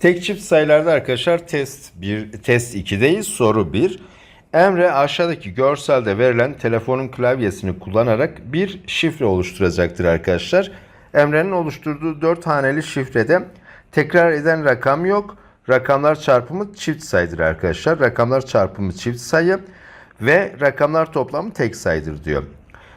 Tek çift sayılarda arkadaşlar test 1, test 2'deyiz. Soru 1. Emre aşağıdaki görselde verilen telefonun klavyesini kullanarak bir şifre oluşturacaktır arkadaşlar. Emre'nin oluşturduğu 4 haneli şifrede tekrar eden rakam yok. Rakamlar çarpımı çift sayıdır arkadaşlar. Rakamlar çarpımı çift sayı ve rakamlar toplamı tek sayıdır diyor.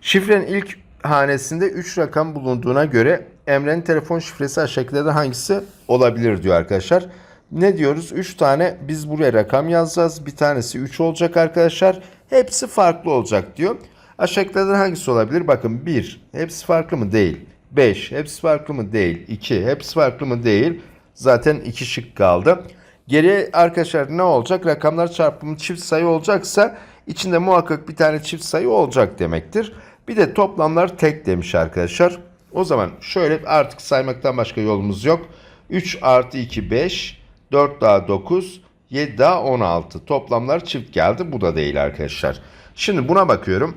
Şifrenin ilk hanesinde 3 rakam bulunduğuna göre Emre'nin telefon şifresi aşağıdakilerden hangisi olabilir diyor arkadaşlar. Ne diyoruz? 3 tane biz buraya rakam yazacağız. Bir tanesi 3 olacak arkadaşlar. Hepsi farklı olacak diyor. Aşağıdakilerden hangisi olabilir? Bakın 1. Hepsi farklı mı? Değil. 5. Hepsi farklı mı? Değil. 2. Hepsi farklı mı? Değil. Zaten 2 şık kaldı. Geriye arkadaşlar ne olacak? Rakamlar çarpımı çift sayı olacaksa içinde muhakkak bir tane çift sayı olacak demektir. Bir de toplamlar tek demiş arkadaşlar. O zaman şöyle artık saymaktan başka yolumuz yok. 3 artı 2 5, 4 daha 9, 7 daha 16. Toplamlar çift geldi. Bu da değil arkadaşlar. Şimdi buna bakıyorum.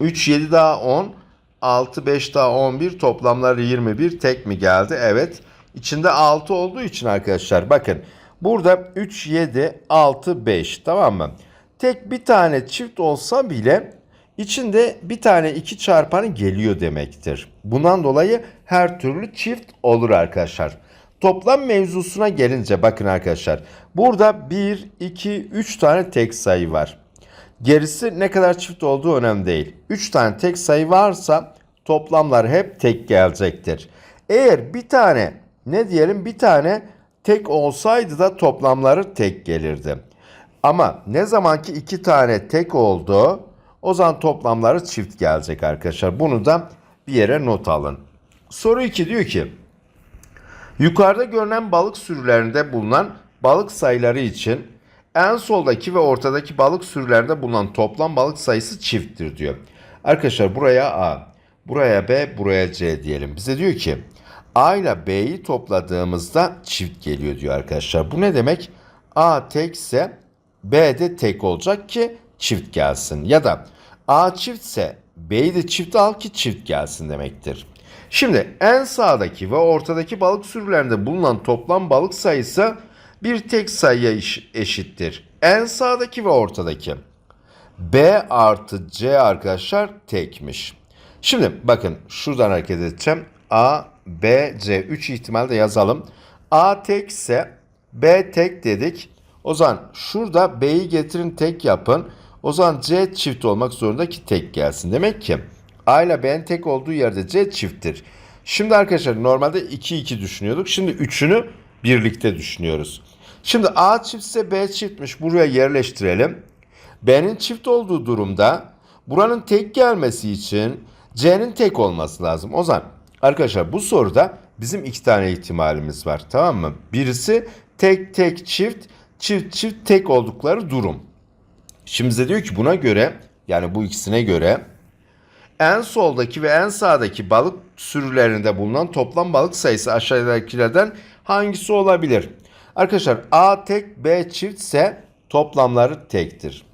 3, 7 daha 10, 6, 5 daha 11. Toplamları 21. Tek mi geldi? Evet. İçinde 6 olduğu için arkadaşlar bakın. Burada 3, 7, 6, 5 tamam mı? Tek bir tane çift olsa bile içinde bir tane 2 çarpanı geliyor demektir. Bundan dolayı her türlü çift olur arkadaşlar. Toplam mevzusuna gelince bakın arkadaşlar. Burada 1, 2, 3 tane tek sayı var. Gerisi ne kadar çift olduğu önemli değil. 3 tane tek sayı varsa toplamlar hep tek gelecektir. Eğer bir tane ne diyelim bir tane tek olsaydı da toplamları tek gelirdi. Ama ne zaman ki iki tane tek oldu o zaman toplamları çift gelecek arkadaşlar. Bunu da bir yere not alın. Soru 2 diyor ki yukarıda görünen balık sürülerinde bulunan balık sayıları için en soldaki ve ortadaki balık sürülerinde bulunan toplam balık sayısı çifttir diyor. Arkadaşlar buraya A, buraya B, buraya C diyelim. Bize diyor ki A ile B'yi topladığımızda çift geliyor diyor arkadaşlar. Bu ne demek? A tekse B de tek olacak ki çift gelsin. Ya da A çiftse B'yi de çift al ki çift gelsin demektir. Şimdi en sağdaki ve ortadaki balık sürülerinde bulunan toplam balık sayısı bir tek sayıya eş- eşittir. En sağdaki ve ortadaki. B artı C arkadaşlar tekmiş. Şimdi bakın şuradan hareket edeceğim. A, B, C 3 ihtimalde yazalım. A tekse B tek dedik. O zaman şurada B'yi getirin tek yapın. O zaman C çift olmak zorunda ki tek gelsin. Demek ki A ile B'nin tek olduğu yerde C çifttir. Şimdi arkadaşlar normalde 2-2 düşünüyorduk. Şimdi 3'ünü birlikte düşünüyoruz. Şimdi A çiftse B çiftmiş. Buraya yerleştirelim. B'nin çift olduğu durumda buranın tek gelmesi için C'nin tek olması lazım. O zaman arkadaşlar bu soruda bizim iki tane ihtimalimiz var. Tamam mı? Birisi tek tek çift, çift çift tek oldukları durum. Şimdi bize diyor ki buna göre yani bu ikisine göre en soldaki ve en sağdaki balık sürülerinde bulunan toplam balık sayısı aşağıdakilerden hangisi olabilir? Arkadaşlar A tek B çiftse toplamları tektir.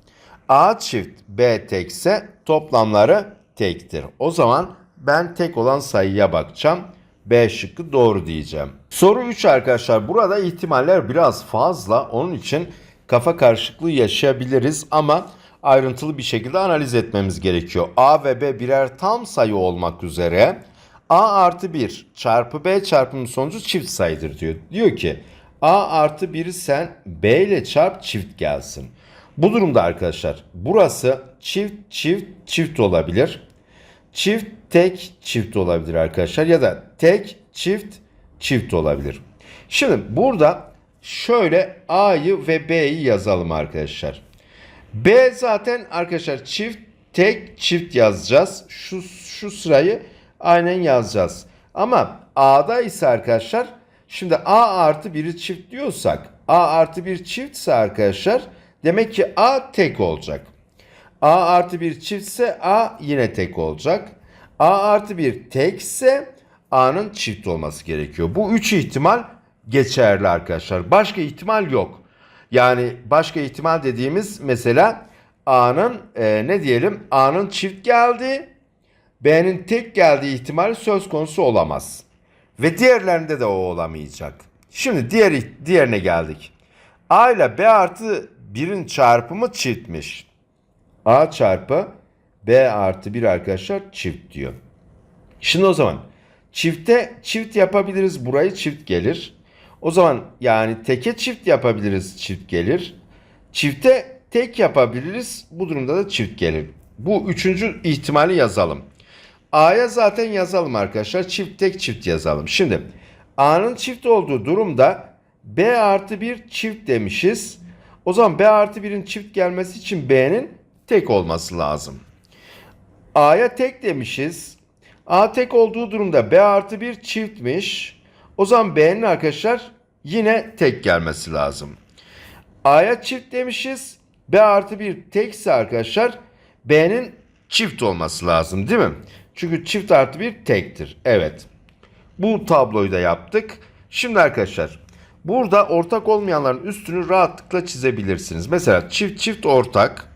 A çift B tekse toplamları tektir. O zaman ben tek olan sayıya bakacağım. B şıkkı doğru diyeceğim. Soru 3 arkadaşlar. Burada ihtimaller biraz fazla. Onun için kafa karışıklığı yaşayabiliriz ama ayrıntılı bir şekilde analiz etmemiz gerekiyor. A ve B birer tam sayı olmak üzere A artı 1 çarpı B çarpımının sonucu çift sayıdır diyor. Diyor ki A artı 1'i sen B ile çarp çift gelsin. Bu durumda arkadaşlar burası çift çift çift olabilir. Çift tek çift olabilir arkadaşlar ya da tek çift çift olabilir. Şimdi burada şöyle A'yı ve B'yi yazalım arkadaşlar. B zaten arkadaşlar çift tek çift yazacağız. Şu şu sırayı aynen yazacağız. Ama A'da ise arkadaşlar şimdi A artı 1'i çift diyorsak A artı 1 çiftse arkadaşlar demek ki A tek olacak. A artı 1 çiftse A yine tek olacak. A artı 1 tekse A'nın çift olması gerekiyor. Bu üç ihtimal geçerli arkadaşlar. Başka ihtimal yok. Yani başka ihtimal dediğimiz mesela A'nın e, ne diyelim A'nın çift geldi B'nin tek geldiği ihtimal söz konusu olamaz. Ve diğerlerinde de o olamayacak. Şimdi diğer diğerine geldik. A ile B artı 1'in çarpımı çiftmiş. A çarpı B artı 1 arkadaşlar çift diyor. Şimdi o zaman çifte çift yapabiliriz. Burayı çift gelir. O zaman yani teke çift yapabiliriz. Çift gelir. Çifte tek yapabiliriz. Bu durumda da çift gelir. Bu üçüncü ihtimali yazalım. A'ya zaten yazalım arkadaşlar. Çift tek çift yazalım. Şimdi A'nın çift olduğu durumda B artı 1 çift demişiz. O zaman B artı 1'in çift gelmesi için B'nin tek olması lazım. A'ya tek demişiz. A tek olduğu durumda B artı 1 çiftmiş. O zaman B'nin arkadaşlar yine tek gelmesi lazım. A'ya çift demişiz. B artı 1 tekse arkadaşlar B'nin çift olması lazım değil mi? Çünkü çift artı 1 tektir. Evet. Bu tabloyu da yaptık. Şimdi arkadaşlar burada ortak olmayanların üstünü rahatlıkla çizebilirsiniz. Mesela çift çift ortak.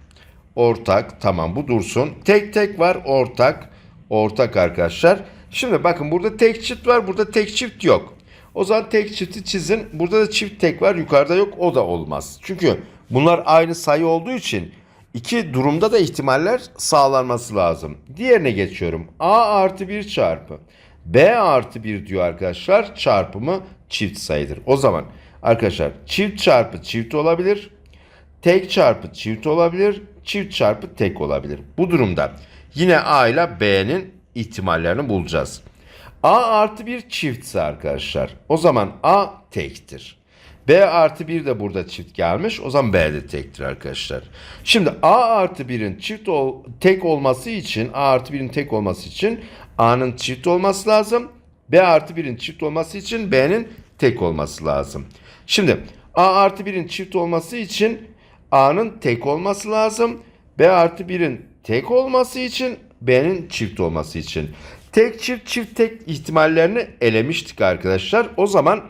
Ortak tamam bu dursun. Tek tek var ortak. Ortak arkadaşlar. Şimdi bakın burada tek çift var burada tek çift yok. O zaman tek çifti çizin. Burada da çift tek var yukarıda yok o da olmaz. Çünkü bunlar aynı sayı olduğu için iki durumda da ihtimaller sağlanması lazım. Diğerine geçiyorum. A artı 1 çarpı B artı 1 diyor arkadaşlar. Çarpımı çift sayıdır. O zaman arkadaşlar çift çarpı çift olabilir. Tek çarpı çift olabilir. Çift çarpı tek olabilir. Bu durumda yine A ile B'nin ihtimallerini bulacağız. A artı 1 çiftse arkadaşlar o zaman A tektir. B artı 1 de burada çift gelmiş. O zaman B de tektir arkadaşlar. Şimdi A artı 1'in çift ol, tek olması için A artı 1'in tek olması için A'nın çift olması lazım. B artı 1'in çift olması için B'nin tek olması lazım. Şimdi A artı 1'in çift olması için A'nın tek olması lazım. B artı 1'in tek olması için B'nin çift olması için. Tek çift çift tek ihtimallerini elemiştik arkadaşlar. O zaman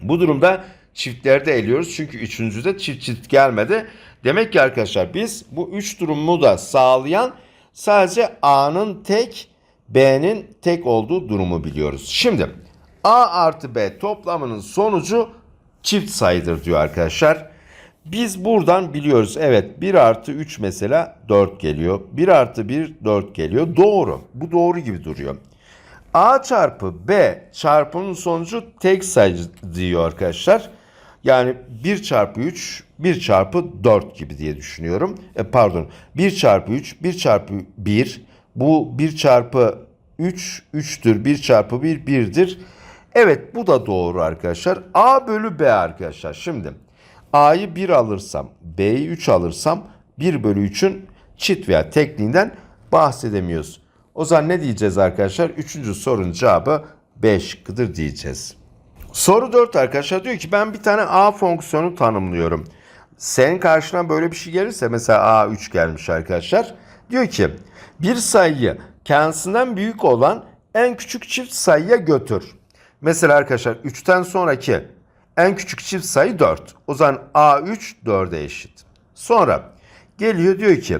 bu durumda çiftlerde eliyoruz. Çünkü üçüncüde çift çift gelmedi. Demek ki arkadaşlar biz bu üç durumu da sağlayan sadece A'nın tek B'nin tek olduğu durumu biliyoruz. Şimdi A artı B toplamının sonucu çift sayıdır diyor arkadaşlar. Biz buradan biliyoruz evet 1 artı 3 mesela 4 geliyor. 1 artı 1 4 geliyor. Doğru. Bu doğru gibi duruyor. A çarpı B çarpımın sonucu tek sayı diyor arkadaşlar. Yani 1 çarpı 3 1 çarpı 4 gibi diye düşünüyorum. E, pardon 1 çarpı 3 1 çarpı 1 bu 1 çarpı 3 3'tür 1 çarpı 1 1'dir. Evet bu da doğru arkadaşlar. A bölü B arkadaşlar. Şimdi A'yı 1 alırsam B'yi 3 alırsam 1 bölü 3'ün çift veya tekliğinden bahsedemiyoruz. O zaman ne diyeceğiz arkadaşlar? Üçüncü sorunun cevabı B şıkkıdır diyeceğiz. Soru 4 arkadaşlar diyor ki ben bir tane A fonksiyonu tanımlıyorum. Senin karşına böyle bir şey gelirse mesela A3 gelmiş arkadaşlar. Diyor ki bir sayıyı kendisinden büyük olan en küçük çift sayıya götür. Mesela arkadaşlar 3'ten sonraki en küçük çift sayı 4. O zaman A3 4'e eşit. Sonra geliyor diyor ki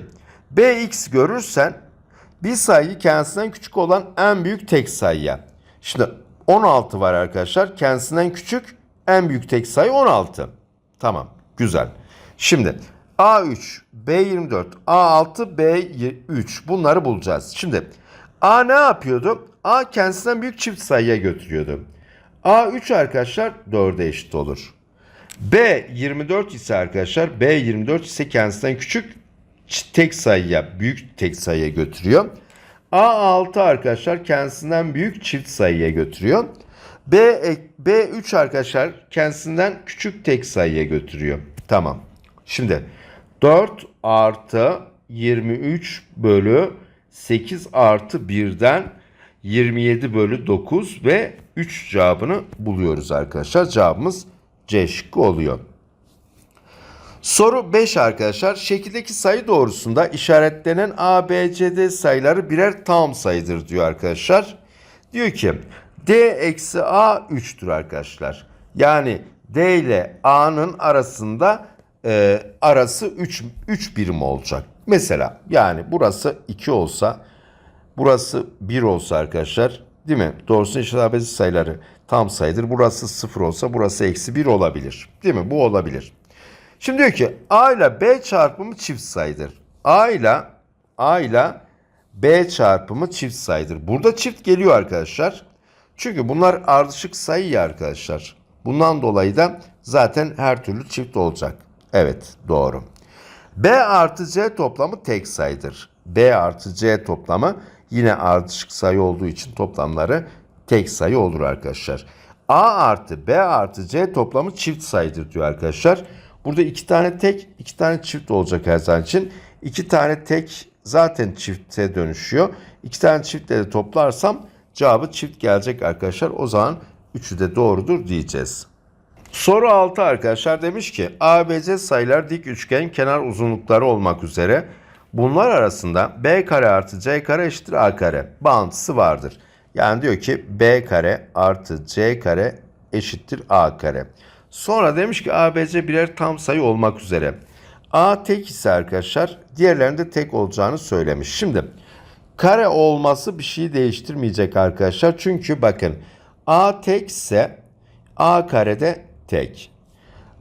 Bx görürsen bir sayıyı kendisinden küçük olan en büyük tek sayıya. Şimdi 16 var arkadaşlar. Kendisinden küçük en büyük tek sayı 16. Tamam güzel. Şimdi A3, B24, A6, B3 bunları bulacağız. Şimdi A ne yapıyordu? A kendisinden büyük çift sayıya götürüyordu. A3 arkadaşlar 4'e eşit olur. B 24 ise arkadaşlar B 24 ise kendisinden küçük tek sayıya büyük tek sayıya götürüyor. A6 arkadaşlar kendisinden büyük çift sayıya götürüyor. B B3 arkadaşlar kendisinden küçük tek sayıya götürüyor. Tamam. Şimdi 4 artı 23 bölü 8 artı 1'den 27 bölü 9 ve 3 cevabını buluyoruz arkadaşlar. Cevabımız C şıkkı oluyor. Soru 5 arkadaşlar. Şekildeki sayı doğrusunda işaretlenen A, B, C, D sayıları birer tam sayıdır diyor arkadaşlar. Diyor ki D eksi A 3'tür arkadaşlar. Yani D ile A'nın arasında e, arası 3, 3 birim olacak. Mesela yani burası 2 olsa burası 1 olsa arkadaşlar Değil mi? Doğrusu eşit ABC sayıları tam sayıdır. Burası 0 olsa burası eksi 1 olabilir. Değil mi? Bu olabilir. Şimdi diyor ki A ile B çarpımı çift sayıdır. A ile A ile B çarpımı çift sayıdır. Burada çift geliyor arkadaşlar. Çünkü bunlar ardışık sayı ya arkadaşlar. Bundan dolayı da zaten her türlü çift olacak. Evet doğru. B artı C toplamı tek sayıdır. B artı C toplamı yine ardışık sayı olduğu için toplamları tek sayı olur arkadaşlar. A artı B artı C toplamı çift sayıdır diyor arkadaşlar. Burada iki tane tek, iki tane çift olacak her zaman için. İki tane tek zaten çifte dönüşüyor. İki tane çiftle de toplarsam cevabı çift gelecek arkadaşlar. O zaman üçü de doğrudur diyeceğiz. Soru 6 arkadaşlar demiş ki ABC sayılar dik üçgen kenar uzunlukları olmak üzere bunlar arasında B kare artı C kare eşittir A kare bağıntısı vardır. Yani diyor ki B kare artı C kare eşittir A kare. Sonra demiş ki ABC birer tam sayı olmak üzere. A tek ise arkadaşlar diğerlerinde tek olacağını söylemiş. Şimdi kare olması bir şeyi değiştirmeyecek arkadaşlar. Çünkü bakın A tekse A karede tek.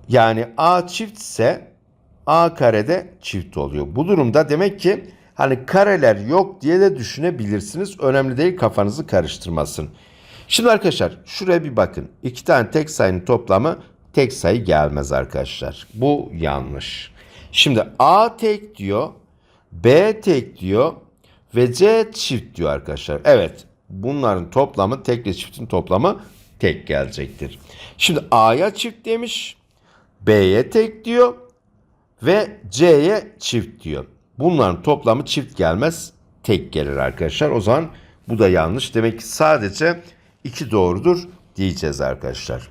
Yani A çiftse A karede çift oluyor. Bu durumda demek ki hani kareler yok diye de düşünebilirsiniz. Önemli değil kafanızı karıştırmasın. Şimdi arkadaşlar şuraya bir bakın. İki tane tek sayının toplamı tek sayı gelmez arkadaşlar. Bu yanlış. Şimdi A tek diyor. B tek diyor. Ve C çift diyor arkadaşlar. Evet bunların toplamı tek ile çiftin toplamı tek gelecektir. Şimdi A'ya çift demiş. B'ye tek diyor. Ve C'ye çift diyor. Bunların toplamı çift gelmez. Tek gelir arkadaşlar. O zaman bu da yanlış. Demek ki sadece iki doğrudur diyeceğiz arkadaşlar.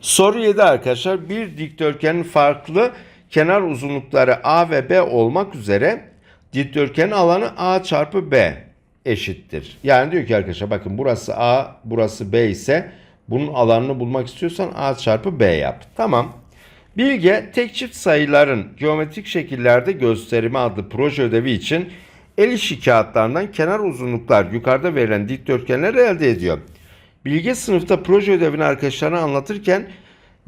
Soru 7 arkadaşlar. Bir dikdörtgenin farklı kenar uzunlukları A ve B olmak üzere dikdörtgenin alanı A çarpı B eşittir. Yani diyor ki arkadaşlar bakın burası A, burası B ise bunun alanını bulmak istiyorsan A çarpı B yap. Tamam. Bilge tek çift sayıların geometrik şekillerde gösterimi adlı proje ödevi için el işi kağıtlarından kenar uzunluklar yukarıda verilen dikdörtgenleri elde ediyor. Bilge sınıfta proje ödevini arkadaşlarına anlatırken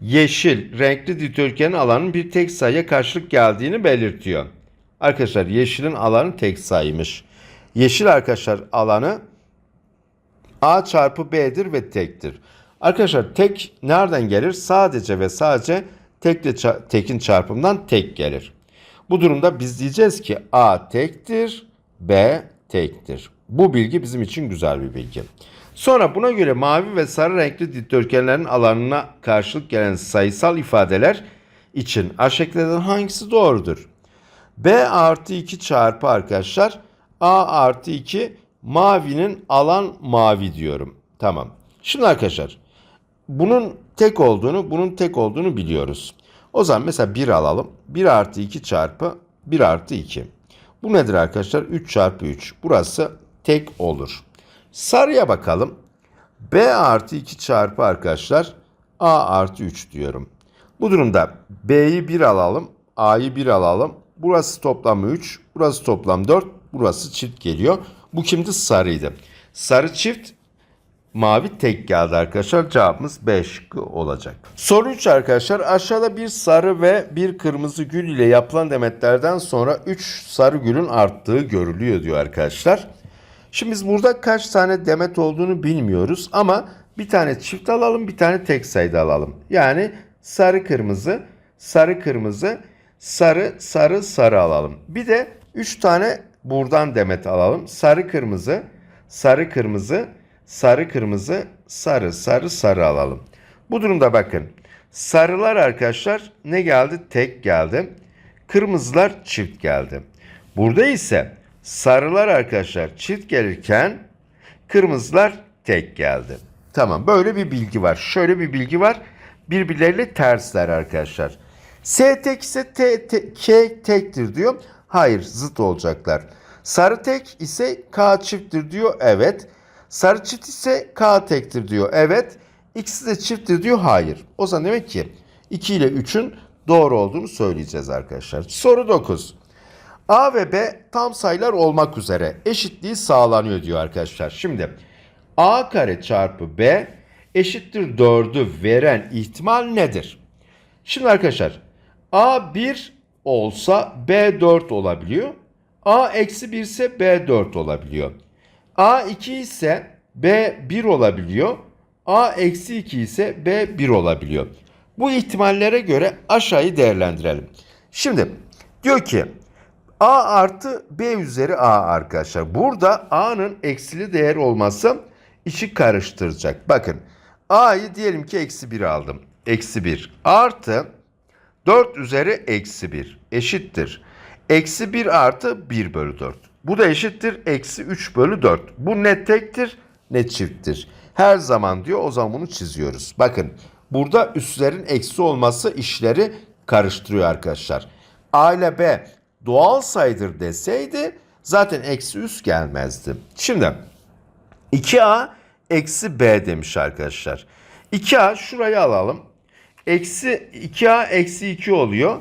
yeşil renkli dikdörtgenin alanın bir tek sayıya karşılık geldiğini belirtiyor. Arkadaşlar yeşilin alanı tek sayıymış. Yeşil arkadaşlar alanı A çarpı B'dir ve tektir. Arkadaşlar tek nereden gelir? Sadece ve sadece tekle ça- tekin çarpımından tek gelir. Bu durumda biz diyeceğiz ki A tektir, B tektir. Bu bilgi bizim için güzel bir bilgi. Sonra buna göre mavi ve sarı renkli dikdörtgenlerin alanına karşılık gelen sayısal ifadeler için aşağıdakilerden hangisi doğrudur? B artı 2 çarpı arkadaşlar A artı 2 mavinin alan mavi diyorum. Tamam. Şimdi arkadaşlar bunun tek olduğunu bunun tek olduğunu biliyoruz. O zaman mesela 1 alalım. 1 artı 2 çarpı 1 artı 2. Bu nedir arkadaşlar? 3 çarpı 3. Burası tek olur. Sarıya bakalım. B artı 2 çarpı arkadaşlar A artı 3 diyorum. Bu durumda B'yi 1 alalım. A'yı 1 alalım. Burası toplam 3. Burası toplam 4. Burası çift geliyor. Bu kimdi? Sarıydı. Sarı çift Mavi tek geldi arkadaşlar. Cevabımız B şıkkı olacak. Soru 3 arkadaşlar. Aşağıda bir sarı ve bir kırmızı gül ile yapılan demetlerden sonra 3 sarı gülün arttığı görülüyor diyor arkadaşlar. Şimdi biz burada kaç tane demet olduğunu bilmiyoruz ama bir tane çift alalım bir tane tek sayıda alalım. Yani sarı kırmızı, sarı kırmızı, sarı sarı sarı alalım. Bir de 3 tane buradan demet alalım. Sarı kırmızı, sarı kırmızı, sarı kırmızı, sarı sarı sarı alalım. Bu durumda bakın. Sarılar arkadaşlar ne geldi? Tek geldi. Kırmızılar çift geldi. Burada ise sarılar arkadaşlar çift gelirken kırmızılar tek geldi. Tamam böyle bir bilgi var. Şöyle bir bilgi var. Birbirleriyle tersler arkadaşlar. S tek ise T, T, K tektir diyor. Hayır zıt olacaklar. Sarı tek ise K çifttir diyor. Evet. Sarı çift ise K tektir diyor. Evet. İkisi de çifttir diyor. Hayır. O zaman demek ki 2 ile 3'ün doğru olduğunu söyleyeceğiz arkadaşlar. Soru 9. A ve B tam sayılar olmak üzere eşitliği sağlanıyor diyor arkadaşlar. Şimdi A kare çarpı B eşittir 4'ü veren ihtimal nedir? Şimdi arkadaşlar A 1 olsa B 4 olabiliyor. A eksi 1 ise B 4 olabiliyor. A 2 ise B 1 olabiliyor. A eksi 2 ise B 1 olabiliyor. Bu ihtimallere göre aşağıyı değerlendirelim. Şimdi diyor ki A artı B üzeri A arkadaşlar. Burada A'nın eksili değer olması işi karıştıracak. Bakın A'yı diyelim ki eksi 1 aldım. Eksi 1 artı 4 üzeri eksi 1 eşittir. Eksi 1 artı 1 bölü 4. Bu da eşittir eksi 3 bölü 4. Bu ne tektir ne çifttir. Her zaman diyor o zaman bunu çiziyoruz. Bakın burada üslerin eksi olması işleri karıştırıyor arkadaşlar. A ile B doğal sayıdır deseydi zaten eksi üst gelmezdi. Şimdi 2A eksi B demiş arkadaşlar. 2A şurayı alalım. Eksi 2A eksi 2 oluyor.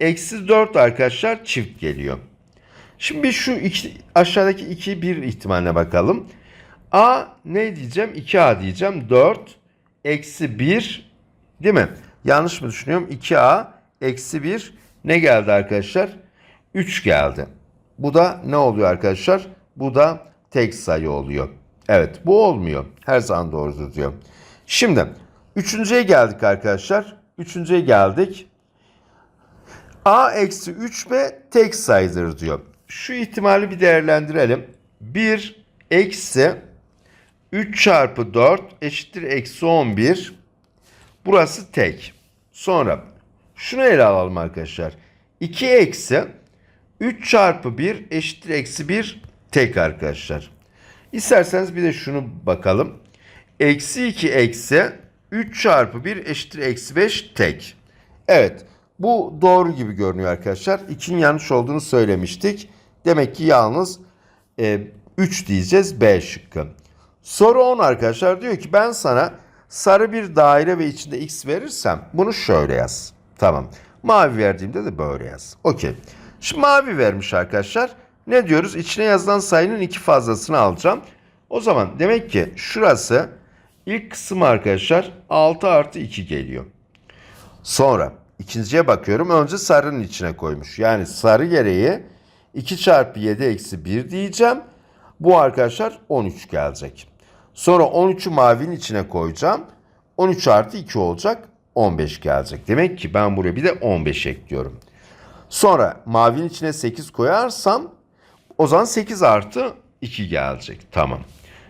Eksi 4 arkadaşlar çift geliyor. Şimdi şu iki, aşağıdaki 2 bir ihtimaline bakalım. A ne diyeceğim? 2A diyeceğim. 4 eksi 1 değil mi? Yanlış mı düşünüyorum? 2A eksi 1 ne geldi arkadaşlar? 3 geldi. Bu da ne oluyor arkadaşlar? Bu da tek sayı oluyor. Evet bu olmuyor. Her zaman doğrudur diyor. Şimdi üçüncüye geldik arkadaşlar. Üçüncüye geldik. A eksi 3B tek sayıdır diyor. Şu ihtimali bir değerlendirelim. 1 eksi 3 çarpı 4 eşittir eksi 11. Burası tek. Sonra şunu ele alalım arkadaşlar. 2 eksi 3 çarpı 1 eşittir eksi 1 tek arkadaşlar. İsterseniz bir de şunu bakalım. Eksi 2 eksi 3 çarpı 1 eşittir eksi 5 tek. Evet bu doğru gibi görünüyor arkadaşlar. 2'nin yanlış olduğunu söylemiştik. Demek ki yalnız e, 3 diyeceğiz B şıkkı. Soru 10 arkadaşlar diyor ki ben sana sarı bir daire ve içinde x verirsem bunu şöyle yaz. Tamam. Mavi verdiğimde de böyle yaz. Okey. Şimdi mavi vermiş arkadaşlar. Ne diyoruz? İçine yazılan sayının iki fazlasını alacağım. O zaman demek ki şurası ilk kısım arkadaşlar 6 artı 2 geliyor. Sonra ikinciye bakıyorum. Önce sarının içine koymuş. Yani sarı gereği 2 çarpı 7 eksi 1 diyeceğim. Bu arkadaşlar 13 gelecek. Sonra 13'ü mavinin içine koyacağım. 13 artı 2 olacak. 15 gelecek. Demek ki ben buraya bir de 15 ekliyorum. Sonra mavinin içine 8 koyarsam o zaman 8 artı 2 gelecek. Tamam.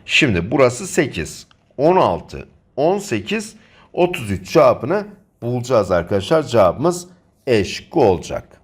Şimdi burası 8, 16, 18, 33 cevabını bulacağız arkadaşlar. Cevabımız E şıkkı olacak.